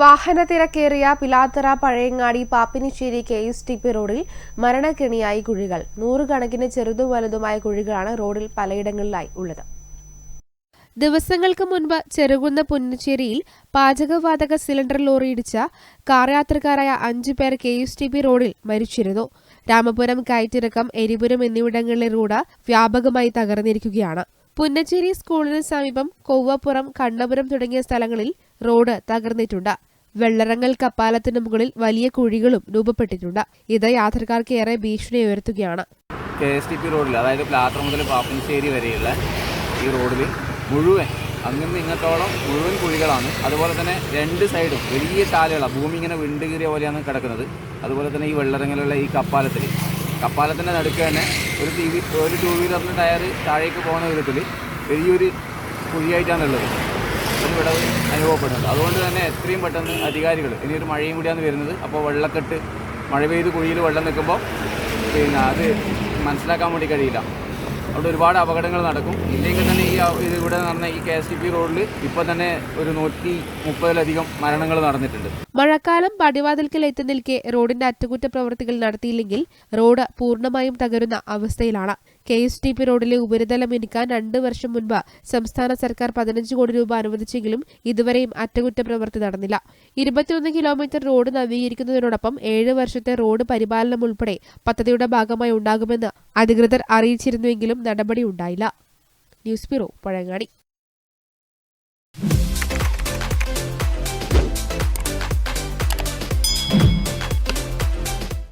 വാഹന തിരക്കേറിയ Pilathara Pazhayangadi Pappinisseri K S T P റോഡിൽ മരണക്കെണിയായി കുഴികൾ. നൂറുകണക്കിന് ചെറുതും വലുതുമായ കുഴികളാണ് റോഡിൽ പലയിടങ്ങളിലായി ഉള്ളത്. ദിവസങ്ങൾക്ക് മുൻപ് ചെറുകുന്ന പുന്നച്ചേരിയിൽ പാചകവാതക സിലിണ്ടർ ലോറി ഇടിച്ച കാർ യാത്രക്കാരായ അഞ്ചു പേർ കെ എസ് ടി പി റോഡിൽ മരിച്ചിരുന്നു. രാമപുരം കയറ്റിറക്കം എരിപുരം എന്നിവിടങ്ങളിലെ റോഡ് വ്യാപകമായി തകർന്നിരിക്കുകയാണ്. പുന്നച്ചേരി സ്കൂളിന് സമീപം കൊവ്വപ്പുറം കണ്ണപുരം തുടങ്ങിയ സ്ഥലങ്ങളിൽ റോഡ് തകർന്നിട്ടുണ്ട്. വെള്ളറങ്ങൽ കപ്പാലത്തിന് മുകളിൽ വലിയ കുഴികളും രൂപപ്പെട്ടിട്ടുണ്ട്. ഇത് യാത്രക്കാർക്ക് ഏറെ ഭീഷണി ഉയർത്തുകയാണ് കെ എസ് ടി പി റോഡിൽ അതായത് പ്ലാത്ര മുതൽ പാപ്പൻശ്ശേരി വരെയുള്ള ഈ റോഡിൽ മുഴുവൻ അങ്ങനെ ഇങ്ങത്തോളം മുഴുവൻ കുഴികളാണ്. അതുപോലെ തന്നെ രണ്ട് സൈഡും വലിയ ചാലുകളാണ് ഭൂമി ഇങ്ങനെ വിണ്ടുകീറിയ പോലെയാണ് കിടക്കുന്നത്. അതുപോലെ തന്നെ ഈ വെള്ളറങ്ങലുള്ള ഈ കപ്പാലത്തിൽ. കപ്പാലത്തിന്റെ നടുക്ക് തന്നെ ഒരു ടി വി ഒരു ടൂ വീലറിന് ടയർ താഴേക്ക് പോകുന്ന വിധത്തിൽ വലിയൊരു കുഴിയായിട്ടാണുള്ളത് ഒരു വിടവ് അനുഭവപ്പെടുന്നുണ്ട്. അതുകൊണ്ട് തന്നെ എത്രയും പെട്ടെന്ന് അധികാരികൾ ഇനിയൊരു മഴയും കൂടിയാണ് വരുന്നത്. അപ്പോൾ വെള്ളക്കെട്ട് മഴ പെയ്ത് കുഴിയിൽ വെള്ളം നിൽക്കുമ്പോൾ പിന്നെ അത് മനസ്സിലാക്കാൻ വേണ്ടി കഴിയില്ല. അവിടെ ഒരുപാട് അപകടങ്ങൾ നടക്കും. ഇല്ലെങ്കിൽ തന്നെ ഈ ഇവിടെ നടന്ന ഈ കെ എസ് ടി പി റോഡിൽ ഇപ്പോൾ തന്നെ ഒരു നൂറ്റി മുപ്പതിലധികം മരണങ്ങൾ നടന്നിട്ടുണ്ട്. മഴക്കാലം പടിവാതിൽക്കൽ എത്തി നിൽക്കെ റോഡിന്റെ അറ്റകുറ്റപ്രവൃത്തികൾ നടത്തിയില്ലെങ്കിൽ റോഡ് പൂർണമായും തകരുന്ന അവസ്ഥയിലാണ്. കെ എസ് ടി പി റോഡിലെ ഉപരിതലം ഇനിക്കാൻ രണ്ടു വർഷം മുൻപ് സംസ്ഥാന സർക്കാർ പതിനഞ്ച് കോടി രൂപ അനുവദിച്ചെങ്കിലും ഇതുവരെയും അറ്റകുറ്റപ്രവൃത്തി നടന്നില്ല. ഇരുപത്തിയൊന്ന് കിലോമീറ്റർ റോഡ് നവീകരിക്കുന്നതിനോടൊപ്പം ഏഴ് വർഷത്തെ റോഡ് പരിപാലനം ഉൾപ്പെടെ പദ്ധതിയുടെ ഭാഗമായി ഉണ്ടാകുമെന്ന് അധികൃതർ അറിയിച്ചിരുന്നുവെങ്കിലും നടപടി ഉണ്ടായില്ല. News bureau Pazhangadi